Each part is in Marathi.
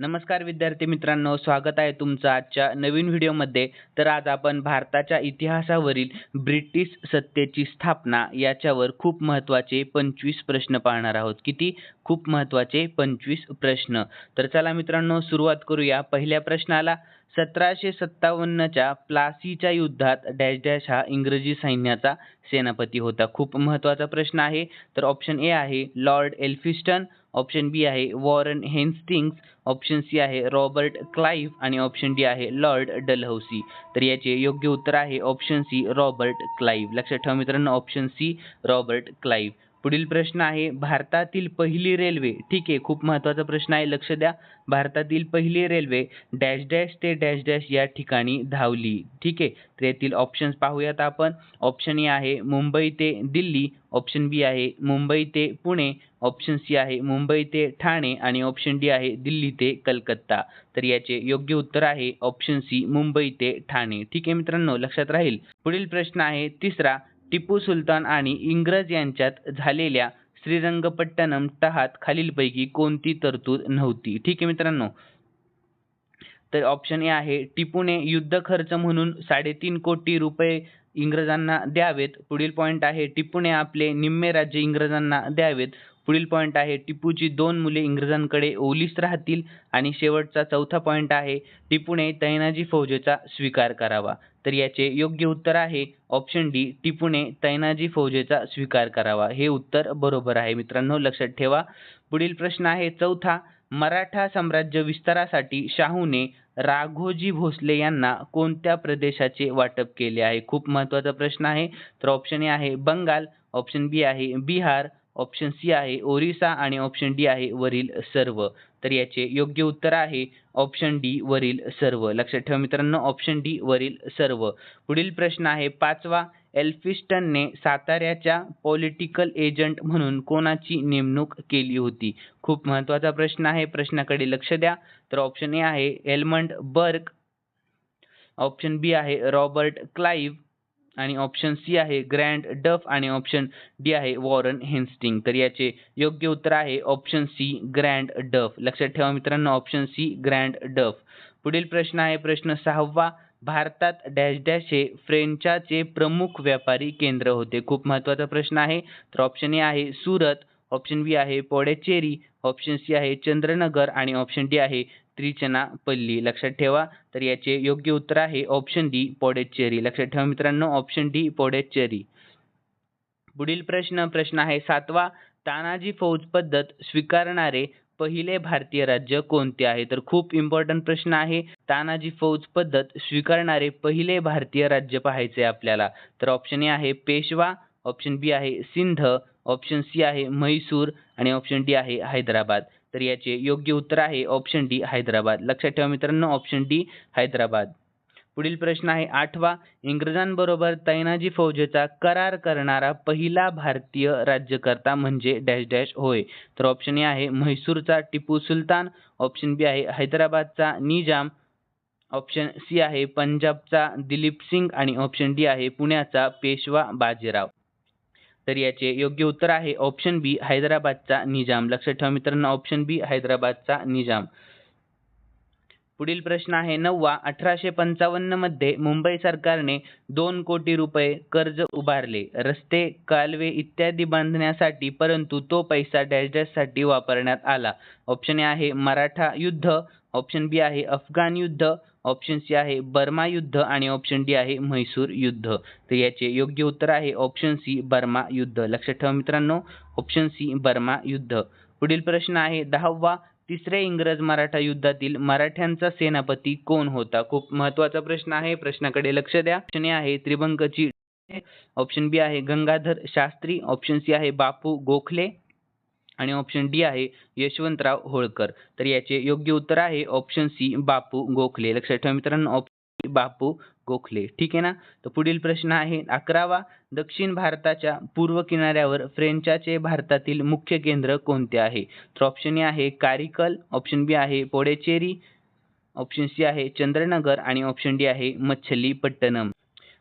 नमस्कार विद्यार्थी मित्रांनो स्वागत आहे तुमचं आजच्या नवीन व्हिडिओमध्ये. तर आज आपण भारताच्या इतिहासावरील ब्रिटिश सत्तेची स्थापना याच्यावर खूप महत्त्वाचे पंचवीस प्रश्न पाहणार आहोत. किती? खूप महत्त्वाचे पंचवीस प्रश्न. तर चला मित्रांनो सुरुवात करूया. पहिल्या प्रश्नाला सतराशे सत्तावन्नच्या प्लासीच्या युद्धात डॅश डॅश हा इंग्रजी सैन्याचा सेनापती होता. खूप महत्त्वाचा प्रश्न आहे. तर ऑप्शन ए आहे लॉर्ड एल्फिस्टन ऑप्शन बी आहे वॉरन हेन्स्टिंग्स ऑप्शन सी आहे रॉबर्ट क्लाइव्ह आणि ऑप्शन डी आहे लॉर्ड डलहौसी तर याचे योग्य उत्तर आहे ऑप्शन सी रॉबर्ट क्लाइव्ह लक्षात ठेवा मित्रांनो ऑप्शन सी रॉबर्ट क्लाइव्ह पुढील प्रश्न आहे भारतातील पहिली रेल्वे. ठीक आहे खूप महत्त्वाचा प्रश्न आहे लक्ष द्या. भारतातील पहिली रेल्वे डॅश डॅश ते डॅश डॅश या ठिकाणी धावली. ठीक आहे तर यातील ऑप्शन्स पाहूयात आपण. ऑप्शन ए आहे मुंबई ते दिल्ली ऑप्शन बी आहे मुंबई ते पुणे ऑप्शन सी आहे मुंबई ते ठाणे आणि ऑप्शन डी आहे दिल्ली ते कलकत्ता. तर याचे योग्य उत्तर आहे ऑप्शन सी मुंबई ते ठाणे. ठीक आहे मित्रांनो लक्षात राहील. पुढील प्रश्न आहे तिसरा टिपू सुलतान आणि इंग्रज यांच्यात झालेल्या श्रीरंगपट्टणम तहात खालीलपैकी कोणती तरतूद नव्हती? ठीक आहे मित्रांनो. तर ऑप्शन ए आहे टिपूने युद्ध खर्च म्हणून साडेतीन कोटी रुपये इंग्रजांना द्यावेत. पुढील पॉईंट आहे टिपूने आपले निम्मे राज्य इंग्रजांना द्यावेत. पुढील पॉईंट आहे टिपूची दोन मुले इंग्रजांकडे ओलीस राहतील आणि शेवटचा चौथा पॉईंट आहे टिपूने तैनाजी फौजेचा स्वीकार करावा. तर याचे योग्य उत्तर आहे ऑप्शन डी टिपूने तैनाजी फौजेचा स्वीकार करावा. हे उत्तर बरोबर आहे. मित्रांनो लक्षात ठेवा. पुढील प्रश्न आहे चौथा मराठा साम्राज्य विस्तारासाठी शाहूने राघोजी भोसले यांना कोणत्या प्रदेशाचे वाटप केले आहे? खूप महत्त्वाचा प्रश्न आहे. तर ऑप्शन ए आहे बंगाल. ऑप्शन बी आहे बिहार. ऑप्शन सी आहे ओरिसा आणि ऑप्शन डी आहे वरील सर्व. तर याचे योग्य उत्तर आहे ऑप्शन डी वरील सर्व. लक्षात ठेवा मित्रांनो ऑप्शन डी वरील सर्व. पुढील प्रश्न आहे पाचवा एल्फिस्टनने साताऱ्याच्या पॉलिटिकल एजंट म्हणून कोणाची नेमणूक केली होती? खूप महत्त्वाचा प्रश्न आहे प्रश्नाकडे लक्ष द्या. तर ऑप्शन ए आहे एल्मंड बर्क. ऑप्शन बी आहे रॉबर्ट क्लाइव्ह. आणि ऑप्शन सी आहे ग्रँड डफ आणि ऑप्शन डी आहे वॉरन हेन्स्टिंग तर याचे योग्य उत्तर आहे ऑप्शन सी ग्रँड डफ लक्षात ठेवा मित्रांनो ऑप्शन सी ग्रँड डफ पुढील प्रश्न आहे प्रश्न सहावा. भारतात डॅश डॅश हे फ्रेंचाचे प्रमुख व्यापारी केंद्र होते. खूप महत्त्वाचा प्रश्न आहे. तर ऑप्शन ए आहे सुरत ऑप्शन बी आहे पोडेचेरी ऑप्शन सी आहे चंद्रनगर आणि ऑप्शन डी आहे त्रिचनापल्ली लक्षात ठेवा. तर याचे योग्य उत्तर आहे ऑप्शन डी पोडेचेरी लक्षात ठेवा मित्रांनो ऑप्शन डी पोडेचेरी पुढील प्रश्न प्रश्न आहे सातवा. तानाजी फौज पद्धत स्वीकारणारे पहिले भारतीय राज्य कोणते आहे? तर खूप इम्पॉर्टंट प्रश्न आहे. तानाजी फौज पद्धत स्वीकारणारे पहिले भारतीय राज्य पाहायचे आपल्याला. तर ऑप्शन ए आहे पेशवा ऑप्शन बी आहे सिंध ऑप्शन सी आहे म्हैसूर आणि ऑप्शन डी आहे हैदराबाद. तर याचे योग्य उत्तर आहे ऑप्शन डी हैदराबाद. लक्षात ठेवा मित्रांनो ऑप्शन डी हैदराबाद. पुढील प्रश्न आहे आठवा. इंग्रजांबरोबर तैनाजी फौजेचा करार करणारा पहिला भारतीय राज्यकर्ता म्हणजे डॅश डॅश होय. तर ऑप्शन ए आहे म्हैसूरचा टिपू सुलतान. ऑप्शन बी आहे हैदराबादचा निजाम. ऑप्शन सी आहे पंजाबचा दिलीप सिंग. आणि ऑप्शन डी आहे पुण्याचा पेशवा बाजीराव. तर याचे योग्य उत्तर आहे ऑप्शन बी हैदराबादचा निजाम. लक्षात ठेवा मित्रांनो ऑप्शन बी हैदराबादचा निजाम. पुढील प्रश्न आहे नववा अठराशे पंचावन्नमध्ये मुंबई सरकारने दोन कोटी रुपये कर्ज उभारले. रस्ते कालवे इत्यादी बांधण्यासाठी परंतु तो पैसा डॅशसाठी वापरण्यात आला. ऑप्शन ए आहे मराठा युद्ध. ऑप्शन बी आहे अफगाण युद्ध. ऑप्शन सी आहे बर्मा युद्ध आणि ऑप्शन डी आहे म्हैसूर युद्ध. तर याचे योग्य उत्तर आहे ऑप्शन सी बर्मा युद्ध. लक्षात ठेवा मित्रांनो ऑप्शन सी बर्मा युद्ध. पुढील प्रश्न आहे दहावा तिसऱ्या इंग्रज मराठा युद्धातील मराठ्यांचा सेनापती कोण होता? खूप महत्त्वाचा प्रश्न आहे प्रश्नाकडे लक्ष द्या. ऑप्शन ए आहे त्रिभंकची ऑप्शन बी आहे गंगाधर शास्त्री. ऑप्शन सी आहे बापू गोखले. आणि ऑप्शन डी आहे यशवंतराव होळकर. तर याचे योग्य उत्तर आहे ऑप्शन सी बापू गोखले. लक्षात ठेवा मित्रांनो ऑप्शन बापू गोखले. ठीक आहे ना? तर पुढील प्रश्न आहे अकरावा दक्षिण भारताच्या पूर्व किनाऱ्यावर फ्रेंचाचे भारतातील मुख्य केंद्र कोणते आहे? तर ऑप्शन ए आहे कारिकल ऑप्शन बी आहे पोडेचेरी ऑप्शन सी आहे चंद्रनगर आणि ऑप्शन डी आहे मच्छलीपट्टणम.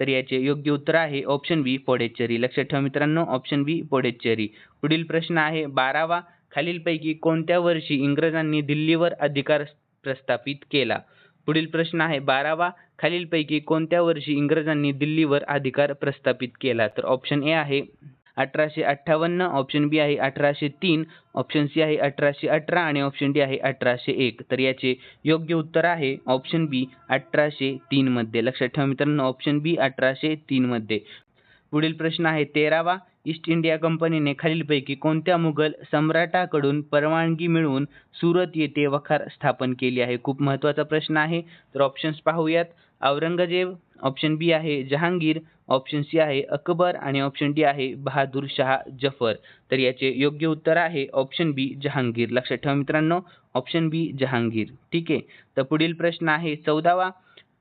तर याचे योग्य उत्तर आहे ऑप्शन बी पोडेचेरी लक्षात ठेवा मित्रांनो ऑप्शन बी पोडेचेरी पुढील प्रश्न आहे बारावा खालीलपैकी कोणत्या वर्षी इंग्रजांनी दिल्लीवर अधिकार प्रस्थापित केला? पुढील प्रश्न आहे बारावा खालीलपैकी कोणत्या वर्षी इंग्रजांनी दिल्लीवर अधिकार प्रस्थापित केला? तर ऑप्शन ए आहे अठराशे अठ्ठावन्न ऑप्शन बी आहे अठराशे तीन ऑप्शन सी आहे अठराशे अठरा आणि ऑप्शन डी आहे अठराशे एक. तर याचे योग्य उत्तर आहे ऑप्शन बी अठराशे तीन मध्ये. लक्षात ठेवा मित्रांनो ऑप्शन बी अठराशे तीन मध्ये. पुढील प्रश्न आहे तेरावा ईस्ट इंडिया कंपनीने खालीलपैकी कोणत्या मुघल सम्राटाकडून परवानगी मिळवून सुरत येथे वखार स्थापन केली आहे? खूप महत्त्वाचा प्रश्न आहे. तर ऑप्शन्स पाहूयात. औरंगजेब ऑप्शन बी आहे जहांगीर ऑप्शन सी आहे अकबर आणि ऑप्शन डी आहे बहादूर शाह जफर. तर याचे योग्य उत्तर आहे ऑप्शन बी जहांगीर. लक्षात ठेवा मित्रांनो ऑप्शन बी जहांगीर. ठीक आहे? तर पुढील प्रश्न आहे चौदावा.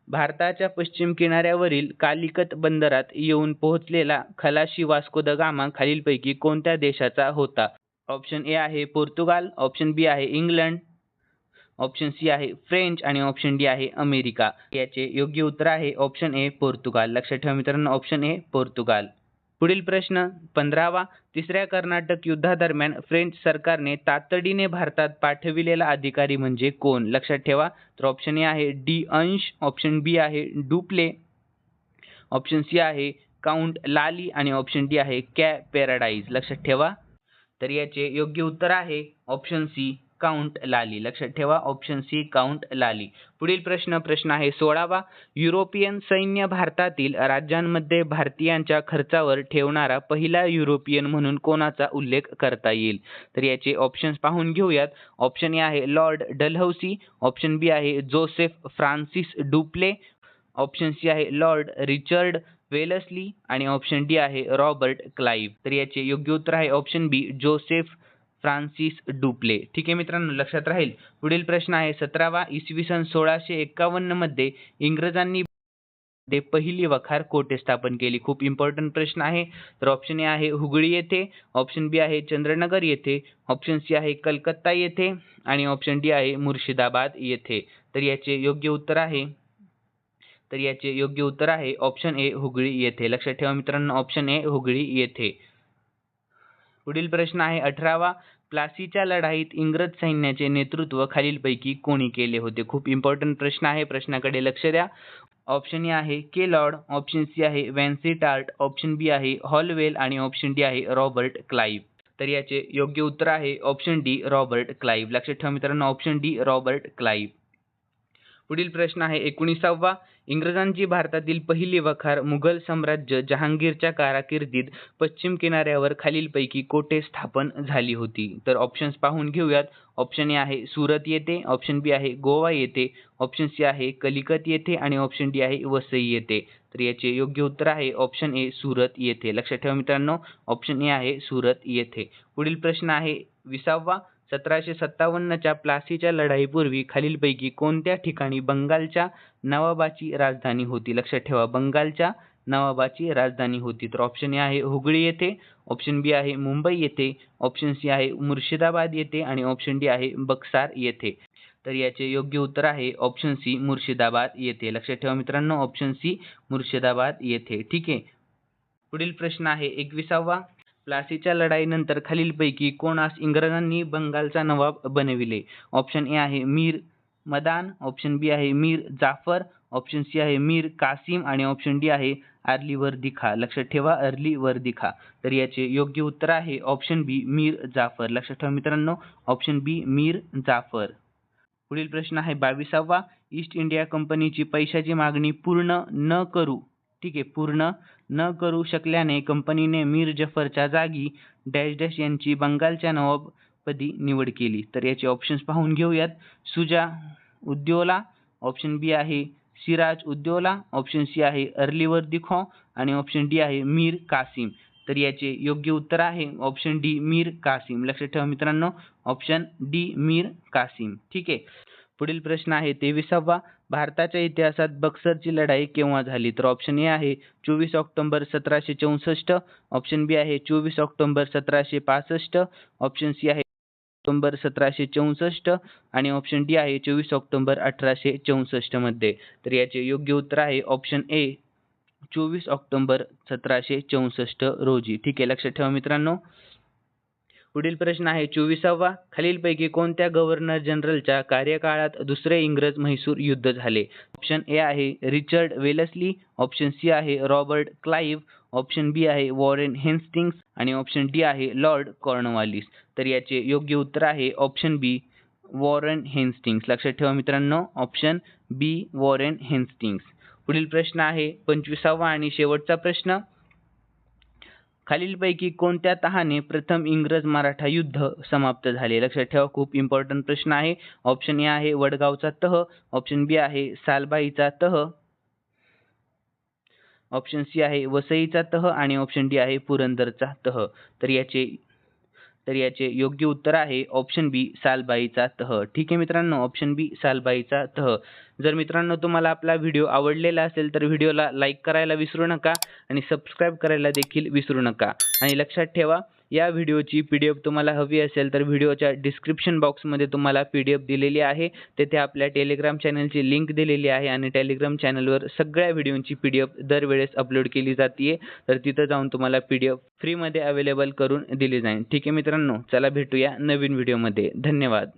भारताच्या पश्चिम किनाऱ्यावरील कालिकत बंदरात येऊन पोहोचलेला खलाशी वास्को द गामा खालीलपैकी कोणत्या देशाचा होता? ऑप्शन ए आहे पोर्तुगाल ऑप्शन बी आहे इंग्लंड ऑप्शन सी आहे फ्रेंच आणि ऑप्शन डी आहे अमेरिका याचे योग्य उत्तर आहे ऑप्शन ए पोर्तुगाल लक्षात ठेवा मित्रांनो ऑप्शन ए पोर्तुगाल पुढील प्रश्न पंधरावा. तिसऱ्या कर्नाटक युद्धादरम्यान फ्रेंच सरकारने तातडीने भारतात पाठविलेला अधिकारी म्हणजे कोण? लक्षात ठेवा. तर ऑप्शन ए आहे डी अंश ऑप्शन बी आहे डुप्ले. ऑप्शन सी आहे काउंट लाली आणि ऑप्शन डी आहे कॅ पॅराडाईज लक्षात ठेवा. तर याचे योग्य उत्तर आहे ऑप्शन सी काउंट लाली. लक्षात ठेवा ऑप्शन सी काउंट लाली. पुढील प्रश्न प्रश्न आहे सोळावा. युरोपियन सैन्य भारतातील राज्यांमध्ये भारतीयांच्या खर्चावर ठेवणारा पहिला युरोपियन म्हणून कोणाचा उल्लेख करता येईल? तर याचे ऑप्शन्स पाहून घेऊयात. ऑप्शन ए आहे लॉर्ड डलहौसी ऑप्शन बी आहे Joseph Francis Dupleix option C आहे लॉर्ड रिचर्ड वेलस्ली आणि ऑप्शन डी आहे रॉबर्ट क्लाइव्ह तर याचे योग्य उत्तर आहे option B Joseph Francis Dupleix. ठीक आहे मित्रांनो लक्षात राहील. पुढील प्रश्न आहे सतरावा इसवी सन सोळाशे एक्कावन्नमध्ये इंग्रजांनी ते पहिली वखार कोठे स्थापन केली? खूप इम्पॉर्टंट प्रश्न आहे. तर ऑप्शन ए आहे हुगळी येथे ऑप्शन बी आहे चंद्रनगर येथे ऑप्शन सी आहे कलकत्ता येथे आणि ऑप्शन डी आहे मुर्शिदाबाद येथे. तर याचे योग्य उत्तर आहे. तर याचे योग्य उत्तर आहे ऑप्शन ए हुगळी येथे. लक्षात ठेवा मित्रांनो ऑप्शन ए हुगळी येथे. पुढील प्रश्न आहे अठरावा. प्लासीच्या लढाईत इंग्रज सैन्याचे नेतृत्व खालीलपैकी कोणी केले होते? खूप इम्पॉर्टंट प्रश्न आहे प्रश्नाकडे लक्ष द्या. ऑप्शन ए आहे के लॉर्ड. ऑप्शन सी आहे वॅन्सी टार्ट. ऑप्शन बी आहे हॉलवेल. आणि ऑप्शन डी आहे रॉबर्ट क्लाईव्ह तर याचे योग्य उत्तर आहे ऑप्शन डी रॉबर्ट क्लाईव्ह लक्षात ठेवा मित्रांनो ऑप्शन डी रॉबर्ट क्लाईव्ह पुढील प्रश्न आहे. एकोणीसावा इंग्रजांची भारतातील पहिली वखार मुघल साम्राज्य जहांगीरच्या कारकिर्दीत पश्चिम किनाऱ्यावर खालीलपैकी कोठे स्थापन झाली होती? तर ऑप्शन्स पाहून घेऊयात. ऑप्शन ए आहे सुरत येथे. ऑप्शन बी आहे गोवा येथे. ऑप्शन सी आहे कलिकत येथे. आणि ऑप्शन डी आहे वसई येथे. तर याचे योग्य उत्तर आहे ऑप्शन ए सुरत येथे. लक्षात ठेवा मित्रांनो ऑप्शन ए आहे सुरत येथे. पुढील प्रश्न आहे विसावा सतराशे सत्तावन्नच्या प्लासीच्या लढाईपूर्वी खालीलपैकी कोणत्या ठिकाणी बंगालच्या नवाबाची राजधानी होती? लक्षात ठेवा बंगालच्या नवाबाची राजधानी होती. तर ऑप्शन ए आहे हुगळी येथे ऑप्शन बी आहे मुंबई येथे ऑप्शन सी आहे मुर्शिदाबाद येथे आणि ऑप्शन डी आहे बक्सार येथे. तर याचे योग्य उत्तर आहे ऑप्शन सी मुर्शिदाबाद येथे. लक्षात ठेवा मित्रांनो ऑप्शन सी मुर्शिदाबाद येथे. ठीक आहे पुढील प्रश्न आहे एकविसावा. प्लासीच्या लढाईनंतर खालीलपैकी कोणास इंग्रजांनी बंगालचा नवाब बनविले? ऑप्शन ए आहे मीर मदान ऑप्शन बी आहे मीर जाफर ऑप्शन सी आहे मीर कासिम आणि ऑप्शन डी आहे अर्ली वर्दी लक्षात ठेवा अर्ली वर्दी तर याचे योग्य उत्तर आहे ऑप्शन बी मीर जाफर. लक्षात ठेवा मित्रांनो ऑप्शन बी मीर जाफर. पुढील प्रश्न आहे बावीसावा. ईस्ट इंडिया कंपनीची पैशाची मागणी पूर्ण न करू ठीक आहे. पूर्ण न करू शकल्याने कंपनीने मीर जफरच्या जागी डॅश डॅश यांची बंगालच्या नवाबपदी निवड केली. तर याचे ऑप्शन्स पाहून घेऊयात. सुजा उद्योला ऑप्शन बी आहे. सिराज उद्योला ऑप्शन सी आहे अर्लीवर्दी खॉ आणि ऑप्शन डी आहे मीर कासिम. तर याचे योग्य उत्तर आहे. Option D Mir Qasim. लक्षात ठेवा मित्रांनो. Option D Mir Qasim. ठीक आहे. पुढील प्रश्न आहे तेविसावा भारताच्या इतिहासात बक्सरची लढाई केव्हा झाली? तर ऑप्शन ए आहे चोवीस ऑक्टोबर सतराशे चौसष्ट. ऑप्शन बी आहे चोवीस ऑक्टोबर सतराशे पासष्ट. ऑप्शन सी आहे ऑक्टोबर सतराशे चौसष्ट. आणि ऑप्शन डी आहे चोवीस ऑक्टोबर अठराशे चौसष्टमध्ये. तर याचे योग्य उत्तर आहे ऑप्शन ए चोवीस ऑक्टोबर सतराशे चौसष्ट रोजी. ठीक आहे लक्षात ठेवा मित्रांनो. पुढील प्रश्न आहे चोवीसावा. खालीलपैकी कोणत्या गव्हर्नर जनरलच्या कार्यकाळात दुसरे इंग्रज म्हैसूर युद्ध झाले? ऑप्शन ए आहे रिचर्ड वेलसली ऑप्शन सी आहे रॉबर्ट क्लाइव्ह ऑप्शन बी आहे वॉरेन हेन्स्टिंग्स आणि ऑप्शन डी आहे लॉर्ड कॉर्नवालिस. तर याचे योग्य उत्तर आहे ऑप्शन बी वॉरेन हेन्स्टिंग्स. लक्षात ठेवा मित्रांनो ऑप्शन बी वॉरेन हेन्स्टिंग्स. पुढील प्रश्न आहे पंचवीसावा आणि शेवटचा प्रश्न. खालीलपैकी कोणत्या तहाने प्रथम इंग्रज मराठा युद्ध समाप्त झाले? लक्षात ठेवा खूप इम्पॉर्टंट प्रश्न आहे. ऑप्शन ए आहे वडगावचा तह. ऑप्शन बी आहे सालबाईचा तह. ऑप्शन सी आहे वसईचा तह. आणि ऑप्शन डी आहे पुरंदरचा तह. तर याचे तर याचे योग्य उत्तर आहे ऑप्शन बी सालबाईचा तह. ठीक आहे मित्रांनो ऑप्शन बी सालबाईचा तह. जर मित्रांनो तुम्हाला आपला व्हिडिओ आवडलेला असेल तर व्हिडिओला लाईक करायला विसरू नका आणि सबस्क्राईब करायला देखील विसरू नका. आणि लक्षात ठेवा या व्हिडिओची पी डी एफ तुम्हाला हवी असेल तर व्हिडिओच्या डिस्क्रिप्शन बॉक्समध्ये तुम्हाला पी डी एफ दिलेली आहे. तेथे आपल्या टेलिग्राम चॅनलची लिंक दिलेली आहे आणि टेलिग्राम चॅनलवर सगळ्या व्हिडिओची पी डी एफ दरवेळेस अपलोड केली जाते तर तिथं जाऊन तुम्हाला पी डी एफ फ्रीमध्ये अवेलेबल करून दिली जाईल. ठीक आहे मित्रांनो चला भेटूया नवीन व्हिडिओमध्ये धन्यवाद.